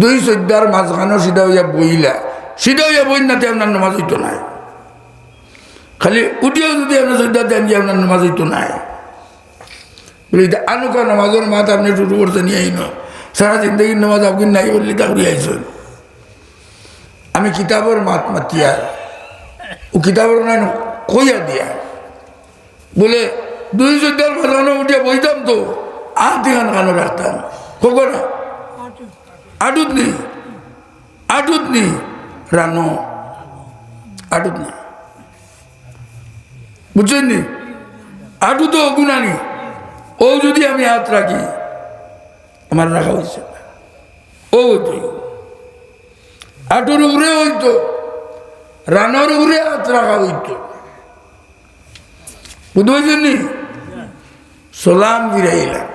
দুই চৈদ্দার মাঝখানো সিধা হইয়া বইলা সিধা হইয়া বই না আপনার নমাজ হইতো নাই। খালি উঠিয়েও যদি আপনার চৈদ্দার দেন যে আপনার নমাজ হইতো নাই। বলি আনুকা নমাজের মাত আপনি শুরু করতে নিয়ে আইন সারা জিন্দগির নমাজ আপনি নাই বললি তা ঘুরে আইসন আমি কিতাবের মাত মাতিয়া ও কিতাবের নাই কইয়া দিয়া। বলে, দুই চোদ্দার মাথানো উঠিয়া বইতাম তো। আর দিঘান কানো রাখতাম আটুত নি আটুত নি রানো আটুত নি। বুঝছেন নি? আটু তো গুণানি ও যদি আমি হাত রাখি, আমার রাখা হয়েছে। ও হইতো। আটুর উপরে হইতো, রানার উপরে হাত রাখা হইতো। বুঝতে নি? সালাম ফিরাইলাম।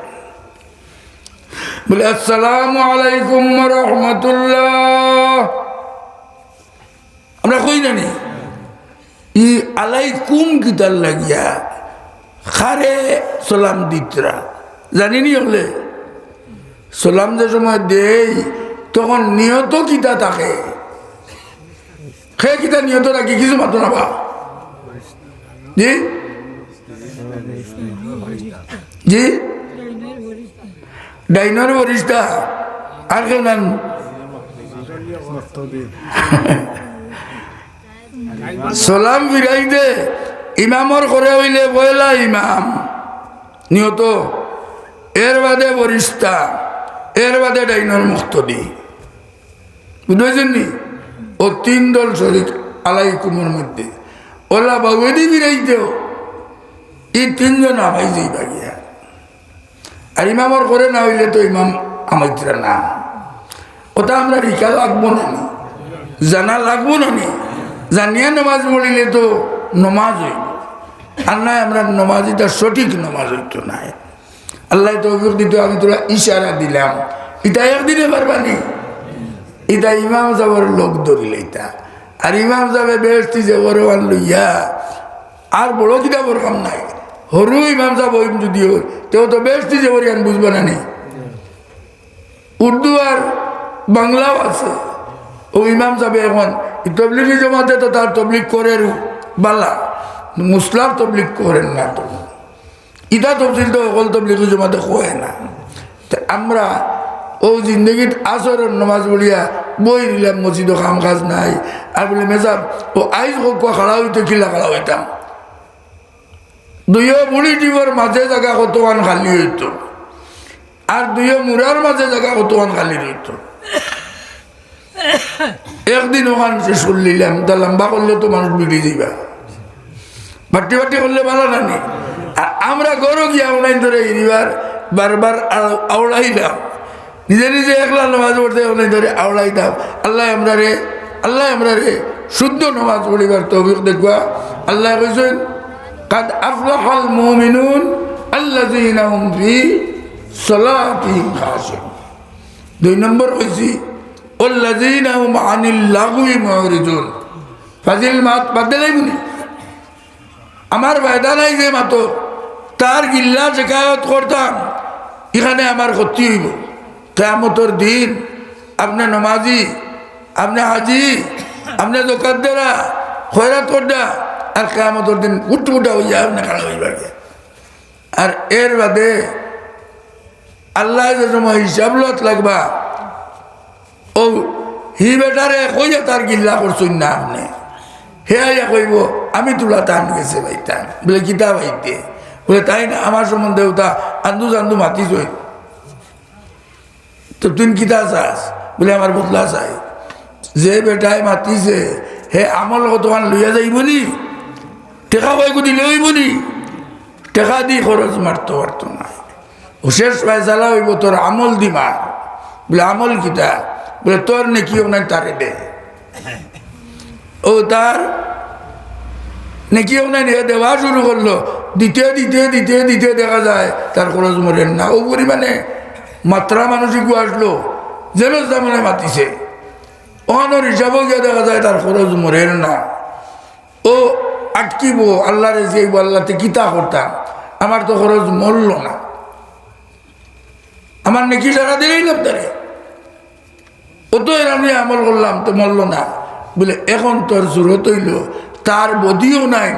বলে, আসসালামু আলাইকুম রহমতুল্লাহ। আমরা কই জানি? ই, আলাইকুম কিতার লাগিয়া, খারে সালাম দিতরা। জানিনি হলে? সালাম যে সময় দেই, তখন নিয়ত কিতা থাকে? সে কিতা নিয়ত রাখি, কিছু মাতো না বা জি? জি? ডাইনর বরিষ্টা আর কেউ নাম সালাম ফিরাই দে ইমামর করে হইলে বয়লা ইমাম। নিহত এর বাদে বরিষ্টা এর বাদে ডাইনর মুক্তদি। বুঝেছেন নি ও তিন দল শরীর আলাই কুমোর মধ্যে। ওলা বাবুদি ফিরাই দেও। এই তিনজন আমাই যেই বাগিয়া। আর ইমামর করে না হইলে তো ইমাম আমাইতরা না। ওটা আমরা রিকা লাগবো না নি। জানা লাগবো না নি। জানিয়া নমাজ পড়িলে তো নমাজ হইব আর নাই আমরা নমাজিটা সঠিক নমাজ হইতো নাই। আল্লাহ তো দিত, আমি তোরা ইশারা দিলাম। এটা একদিনে পারবানি এটা ইমাম যাবার লোক ধরিলে এটা আর ইমাম যাবে বেহস্তি যে বড় লইয়া আর বড় কিতাবর কাম নাই। সৰু ইমাম সাহেব হইম যদি হয়, তেও তো বেহস্তি যে বরিয়ান বুঝবে না নি। উর্দু আর বাংলাও আছে। ও ইমাম সাহেব এখন তবলিগি জমাতে তো তার তবলিগ করে বালা। মুসলাম তবলিগ করেন না তো। ইটা তফসিল তো অকল তবলিগি জমাতে কয় না। আমরা ও জিন্দগিত আসরের নমাজ বলিয়া বই দিলাম মসজিদও কাম কাজ নাই। আর বলে, মেজাব, ও আইজ হোক খাড়া হইতে, খিলা খাড়া হইতাম। দুইও বুড়ি টিপর মাঝে জায়গা কতক্ষণ খালি হইত আর দুইও মুরার মাঝে জায়গা কতক্ষণ খালি রইত একদিন ওখান শেষ করলিলাম তা লম্বা করলে তো মানুষ বিড়ি যাইবা বাটি বাটি করলে ভালো নানি আর আমরা গরু গিয়া অনলাইন ধরে এবার বারবার আ- আওড়াইলাম নিজে নিজে একলা নামাজ পড়তে অনলাইন ধরে আওড়াইতাম আল্লাহ আমরা রে আল্লাহ আমরা রে শুদ্ধ নামাজ পড়িবার তৌফিক দেখবা আল্লাহ কইছেন কাদ আফলাহাল মুমিনুন আল্লাযীনা হুম ফি সালাতিহিম খাশিউন দুই নম্বর আল্লাযীনা হুম আনিল লাগwi মুরিদুন ফাজিল মাত বাদলাই বুনি আমার বায়দা নাই যে মাতো, তার গিল্লা শেখায়ত করতাম, এখানে আমার ক্ষতি হইব। কেয়ামতর দিন আপনি নমাজি, আপনি হাজি, আপনি দোকানদারা খয়রাত করডা আর কেয়ামতর দিন উঠ উঠা হইয়া আপনি খাড়া হইবা গিয়া। আর এর বাদে আল্লাহ হিসাব লত লাগবা, ও হি বেটারে কইয়া তার গিল্লা করছুন না আপনি হে আইয়া কইব, আমি তোলা টান গেছে ভাইটান বলে কিতা ভাইতে বলে তাই না, আমার সম্বন্ধে ওটা আন্দু চান্দু মাতিস তো তুই কিতা চাস? বলে আমার বদলা চাই। যে বেটাই মাতিছে, হে লগত তোমার লইয়া যাইব নি? টেকা বাইকু দিলে হইব নি? টেকা দি খরচ মারতে পারতো না। শেষ ফয়সালা হইব তোর আমল দি মার বলে, আমল কিতা বলে তোর নেকি নাই তারে দে। ও তার নাকি ওনার দেওয়া শুরু করল দিতে দিতে দিতে দিতে দেখা যায়। তার খরচ মরেন না। ও পরিমাণে মাত্রা মানুষিকও আসলো। যেন জামানে মাতিছে। ওখানোর হিসাবও গিয়ে দেখা যায় তার খরচ মরেন না। ও আটকিব, আল্লাহরে যে আল্লাহতে কিতা করতাম আমার তো খরচ মরল না। আমার নাকি টাকা দিলেই লাভ ও এর আমি আমল করলাম, তো মরল না। বলে, এখন তোর জোরত হইল, তার বদিও নাই,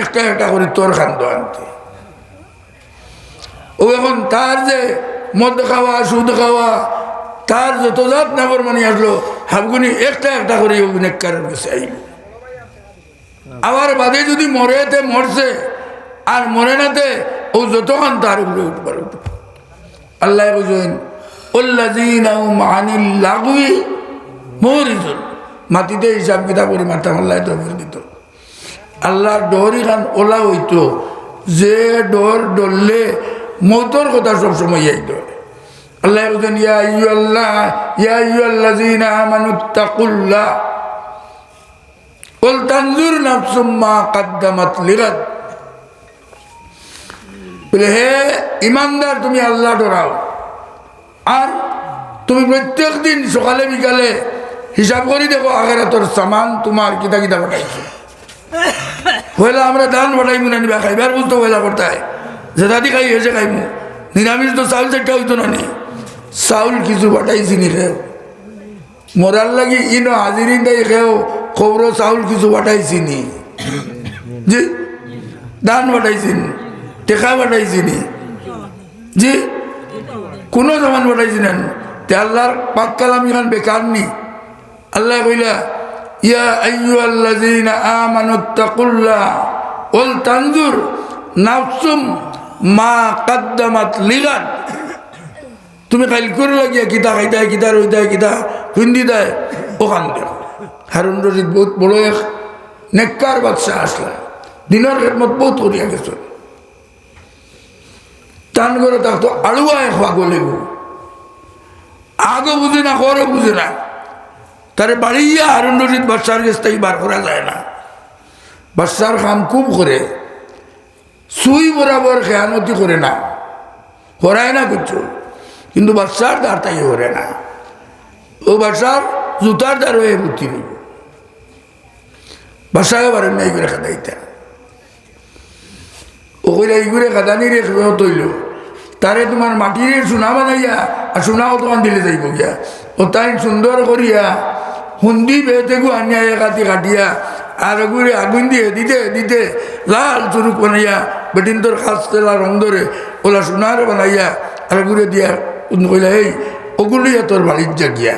একটা একটা করে তোর খান্দ আনতে। ও এখন তার যে মদ খাওয়া, সুদ খাওয়া, তার যত জাত নাগর মানে আসলো, হাবগুনি একটা একটা করে অভিনেকারের কাছে আবার বাদে যদি মরেতে মরছে, আর মরে নাতে ও যতক্ষণ তার উপরে উঠবে আল্লাহ মরিজুন মাটিতে হিসাব কিতাব করে মারতাম আল্লাহ দিত। আল্লাহর ডহরি খান ওলা হইতো, যে ডর ডরলে মতর কথা সবসময় যাইত। আল্লাহ বলছেন, yeah you Allah yeah you আল্লাহ জিনা মানুত্তাকুল্লাহ বল তানজুর নাফসুম্মা কাদ্দামাত লিরাত বলে, হে ইমানদার, তুমি আল্লাহ ডরাও। আর তুমি প্রত্যেক দিন সকালে বিকালে হিসাব করি দেখো আগেরা তোর সামান তোমার কিতা কিতা পাঠাইছে হইলে আমরা ধান পাঠাই না, নিবা খাইবার বুঝতো হইলা করতাই যে দাদি খাই এসে খাইমু। নিরামিষ তো চাউল চারটা হইতো না নি? চাউল কিছু পাঠাইছি নি খেও মরার লাগি ইনো হাজিরিন দেয় খেও খবর চাউল কিছু পাঠাইছি নি জি? ধান পাঠাইছি টেকা পাঠাইছি নি জি? কোনো জামান পাঠাইছি না তে আল্লাহর পাক কালাম ইখান বেকার নি। আল্লাহ কইলা, ইয়া আইয়ু আল্লাযীনা আমানুত্তাকুল্লাহ মা তুমি কাল করে লাগিয়া কিতা খাইতা কিতা রইতা কিতা হিন্দি দেয় ওখান দেয় হারুন রশিদ বহুত বড় এক নেককার বাদশাহ আসলা। দিনের খেদমত বহুত করিয়া গেছ টান করে থাকতো আড়ুয়া এক ভাগো লেগু আগে বুঝে না খরও বুঝে না। তারে বাড়িয়া হারুন রশিদ বাদশার কাছ থেকে বার করা যায় না। বাদশার কাম খুব করে সুই বরাবর খেয়ানতি করে না। করায় না কিছু কিন্তু বাদশার দ্বার তাই করে না। ও বাদশার জুতার দ্বার হয়ে বুদ্ধি নেব। বাসায় পারেন না এইগুলো খাদাইতা ও কইরা এইগুলো খাদানি রে তৈল তারে তোমার মাটিরে সোনা বানাইয়া আর সোনাও তোমার দিলে যাইব গিয়া ও তাই সুন্দর করিয়া হুন্দি বেতে গু আনিয়া কাটি কাটিয়া আর গুড়ে আগুন দিয়ে দিতে দিতে লাল চুরুক বানাইয়া বেটিন তোর খাস তেলা রং ধরে ওলা সোনার বানাইয়া আর গুড়ে দিয়া কইলা এই ওগুলিয়া তোর বাড়ির যা গিয়া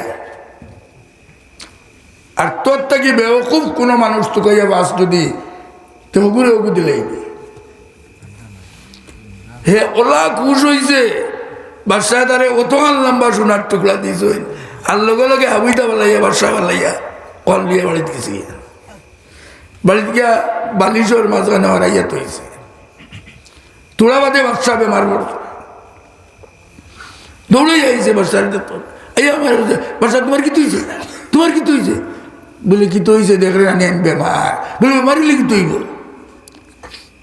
আর তোর থেকে বেওকুফ কোনো মানুষ তো কইয়া বাস যদি তো ওগুলো ওগু দিলেই হে ওলা খুশ হইছে। বাদশাহ তারে অতখান লম্বা সোনার টুকরা দিয়েছ আর লগে লগে হাবুইটা বালাইয়া বাদশাহ বালাইয়া কল দিয়ে বাড়িতে গেছি। বাড়িতে গিয়া বালিশর মাঝখানে হারাইয়া তৈছে তোরা বাদে বাদশাহ বেমার পড়ছে। দৌড়ে যাইছে বাদশাহ এই আমার বাদশাহ, তোমার কি তুইছে তোমার কি তুইছে বলে, কি তৈছে দেখলে আনি আমি বেমার? বলে মারিলে কি তৈব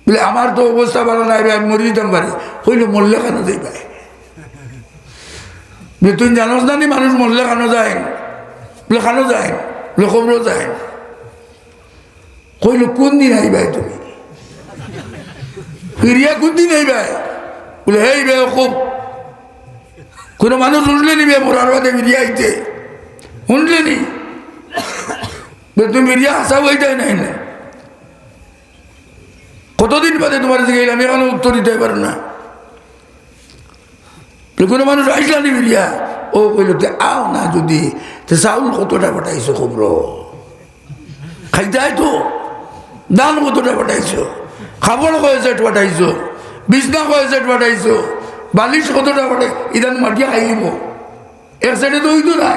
বলে। আমার তো অবস্থা ভালো নাই আমি মরে দিতাম পারি হইলে মরলে কেন যাই ভাই? বলে, তুই জানোস না নি মানুষ মরলে কেন যায়? বলে, কেন যায়? বলে খবরও যায় কইল, কোন দিন আইবাই তুমি? ফিরিয়া, কোন দিন আইবাই? বলে হেই বে, খুব। কোনো মানুষ শুনলে নিবে মরার বাদে ফিরিয়া আইতে? শুনলে নি? তুমি বেরিয়ে আসা হইটাই নাই না কতদিন বাদে তোমার দিকে এলাম এখানে উত্তর দিতে পারো না। কোনো মানুষ আসলানি বেরিয়া ও কইল তে আও না যদি। চাউল কতটা পাঠাইছো খবর খাইতে তো। দান কতটা পাঠাইছো? খাবার কয় সেট পাঠাইছো? বিছনা কয় সেট পাঠাইছো? বালিশ কতটা পাঠাই? ইদান মাটিয়া খাইব এক সাইডে তো হইতো না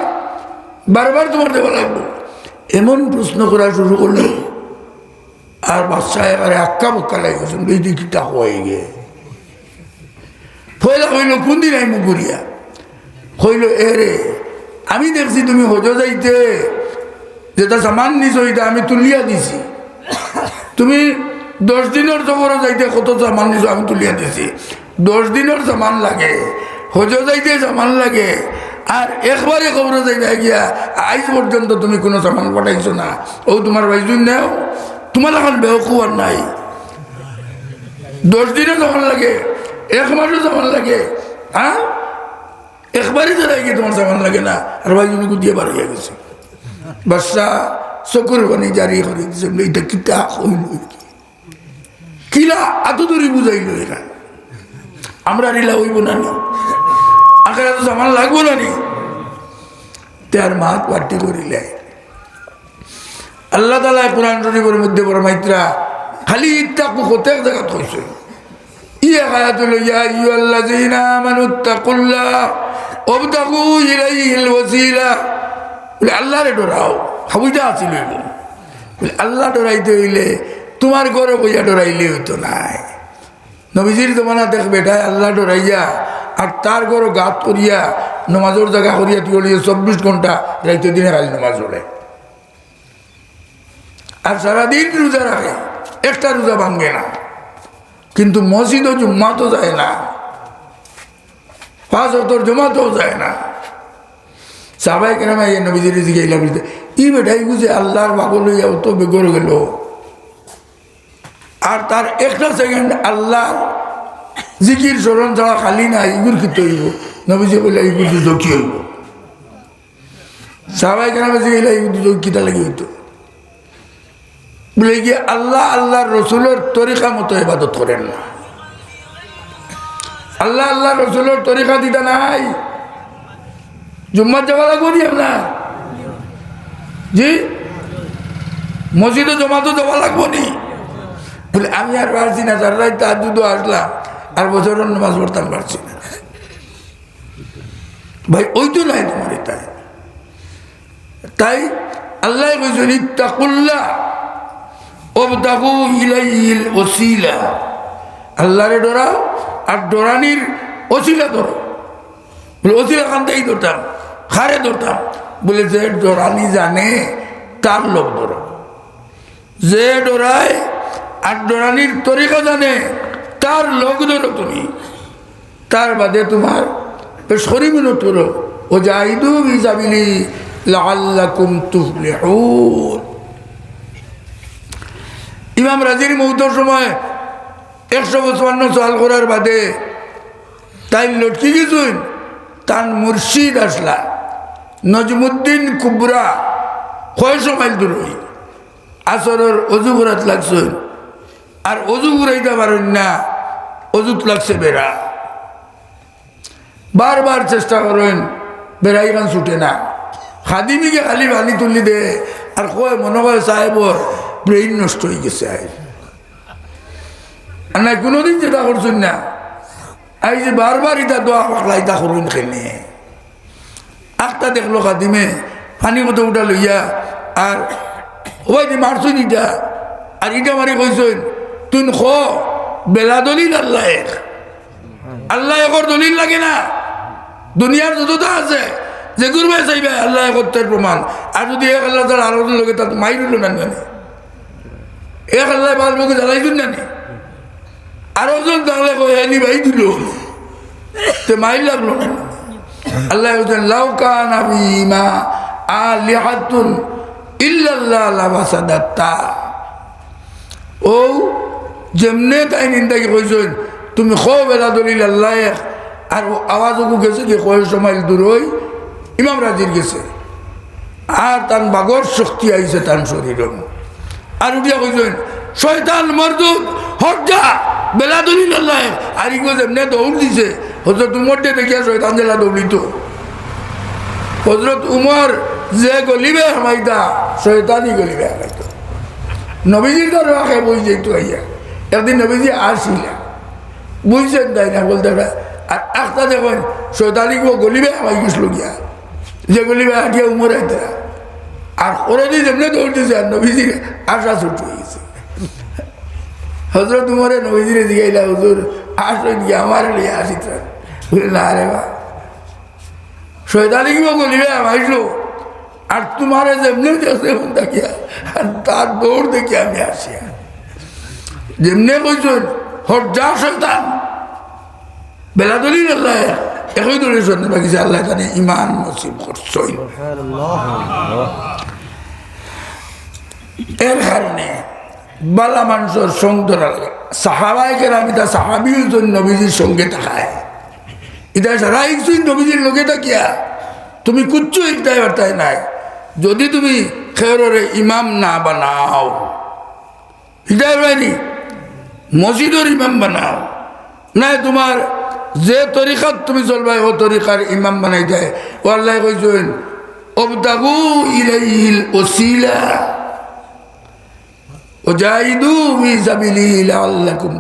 বারবার তোমার দেওয়া লাগবো। এমন প্রশ্ন করা শুরু করল। আর বাচ্চা এবারে আক্কা বক্কা লাগে গেছেন এই দিকটা হয়ে গে ফয়লা হইল, কোন দিন আইমু ঘুরিয়া? হইল, এ রে, আমি দেখছি তুমি হজ যাইতে। যেটা সামান নিছ, ওইটা আমি তুলিয়া দিছি। তুমি দশ দিনের জবর যাইতে কত সামান নিছ, আমি তুলিয়া দিছি। দশ দিনের সামান লাগে, হজ যাইতে সামান লাগে। আর একবারে খবর যাইবে গিয়া আজ পর্যন্ত তুমি কোনো সামান পাঠাইছো না। ও তোমার ভাইজুন নেও, তোমার এখন বেহকু আর নাই। দশ দিনে সামান লাগে, এক মাসও সামান লাগে হ্যাঁ একবারই দাঁড়াই গিয়ে তোমার সামান লাগে না, আর ভাই জন্য দিয়ে বার হয়ে গেছে। বাচ্চা চকুর বানি জারি করে দিছে এটা কিতা হইল? কিলা এত দূরে বুঝাইল এরা আমরা রিলা হইব না? আগে তো সামান লাগবো না নি। তার মাত পার্টি করিলে। আল্লাহ তালা কোরআন শরীফের মধ্যে বড় মাইত্রা খালি ইত্তাকু প্রত্যেক জায়গা হয়েছে ইয়ে তোমার ঘরে বইয়া ডরাইলে হইতো নাই। নবীজির জমানা দেখ বেটায়, আল্লাহ ডরাইয়া আর তার ঘরে গাত করিয়া নমাজের জায়গা করিয়া তুই হলিয়ে চব্বিশ ঘণ্টা রাইতে দিনে খালি নমাজ পড়ে। আর সারাদিন রোজা রাখে, একটা রোজা ভাঙ্গে না। কিন্তু মসজিদও জুম্মা তো যায় না। পাঁচ অতর জমাতেও যায় না। সাবাই কেন এই নবীজির দিকে এলাম ই বেটাই বুঝে আল্লাহর বাগল হইয়া তো বেগর গেল। আর তার একটা সেকেন্ড আল্লাহ জিকির স্মরণ ছাড়া খালি না ইগুর কি হইব নবীজি বলে ইগুর দুটো কি হইব সাবাই কেন জিগাইলা ইগুর দুটো কিটা লাগি হইতো বলে গিয়ে আল্লাহ আল্লাহর রসুলের তরিকা মতো ইবাদত করেন না? আল্লাহ আল্লাহ রসুলের তরিকা দিতে নাই। জুম্মার যাওয়া লাগবো নি। আপনার জি মসজিদে জমা তো যাওয়া লাগবো নি। বলে, আমি আর পারছি না তার রাত তার দুধ আসলাম আর বছরের নামাজ পড়তাম পারছি না। ভাই, ওই তো নাই তোমার তাই। তাই আল্লাহ কইছেন ইত্তাকুল্লাহ আল্লাহরে ডরাও আর ডরানির ওসিলা ধরো। বলে, ওসিলা খানতেই ধরতাম, খারে ধরতাম। বলে, যে ডরানি জানে, তার লোক ধরো। যে ডরায় আর ডরানির তরিকা জানে তার লোক ধরো তুমি তার বাদে তোমার শরীর তোরো ও জাহিদু বিজাবিলি লাল্লাকুম তুফলিহুন। ইমাম রাজির মৌতর সময় একশো বছর সাল করার বাদে তাই লটকি গেছুন তার মুর্শিদ আসলা। নজমুদ্দিন কুবরা কয়শো মাইল দূর হই। আসরের অজু ঘুরাত লাগছুন। আর অজু ঘুরাইতে পারেন না। অজুত লাগছে বেড়া। বারবার চেষ্টা করেন বেড়াই গান ছুটে না। খাদিমিকে খালি বানি তুলি দে, আর কয়, মনে হয় সাহেবর ব্রেইন নষ্ট হয়ে গেছে আই। আর নাই, কোনোদিন যেটা করছেন না। আই যে বারবার ইটা দোয়া পাকলা, ইটা করুন খেলে আখটা দেখল খাদিমে, পানি মতো উঠা লইয়া, আর ওই যে মারছুন ইটা। আর ইটা মারি কইছেন তুই খ। বেলা দলিল আল্লাহ এক আল্লাহ একর দলিল লাগে না। দুনিয়ার যতটা আছে, যে গুরবাই চাইবে, আল্লাহ একত্রের প্রমাণ আর যদি এক আল্লাহ তার আরও লোকে তার মাই রইল না এক আল্লাহ বাল মুখে জ্বালাই দিন জানে আরও জন তাহলে কয়নি ভাই দিল। তে মাই লাগল না আল্লাহ বলছেন লাউকান আমি মা আলিহাতুন ইল্লাল্লাহ ও যেমনে তাই নিন্দাকে কইছেন? তুমি খো বেলা দলিল আল্লাহ, আর আওয়াজও গেছে যে কয়েক সময় দূর হই, ইমাম রাজির গেছে। আর তার বাগর শক্তি আইছে তার শরীর আর উঠিয়া কইছেন, শয়তান মরদুদ হজ্জা বেলা দলিল আল্লাহ। আর ইগো যেমনে দৌড় দিছে হজরত উমরটে দেখিয়া শয়তান জেলা দৌড়িত হজরত উমর যে গলিবে হামাইতা, শয়তানই গলিবে হামাইতো। নবীজির রাখে বই যেত আইয়া। একদিন নবীজি আসিলা বুঝছেন তাই না? বলতে পারে আর একটা দেখুন শৈতানি গো গলিবে আমায় গেছিল গিয়া যে গলিবে আটিয়া উমর আইতা আর ওরদি যেমনি দৌড় দিছে আর নবীজির আশা ছুট হয়ে গেছে হজরত উমরে নবীজিরে জিগাইলা, হুজুর আসলেন গিয়া আমার লিয়ে আসিত না রে বা শৈতানি গো গলিবে আমাইছিল আর তোমার যেমনি দেখছে দেখিয়া আর তার দৌড় দেখি আমি আসিয়া। যেমনি কইছেন হজ্জা শৈতান বেলা দলিল আল্লাহ একই দলিল শুনতে বাকিছে আল্লাহ জানে ইমান নসিব এর কারণে বালা মানুষের সঙ্গ ধরা লাগে। সাহাবাইকের আমি তা সাহাবিও নবীজির সঙ্গে থাকায় এটা সারা ইচ্ছুই নবীজির লোকে থাকিয়া, তুমি কুচ্ছু ইটাই বার্তায় নাই। যদি তুমি খেয়রে ইমাম না বানাও ইটাই মসজিদের ইমাম বানাও। না তোমার যে তরিকাত তুমি চলবাই ও তরিকার ইমাম বানাই দেয় ও আল্লাহ কইছেন অবদাগু ইল ওসিলা ও জাইদু বি সাবিলিহি লাআল্লাকুম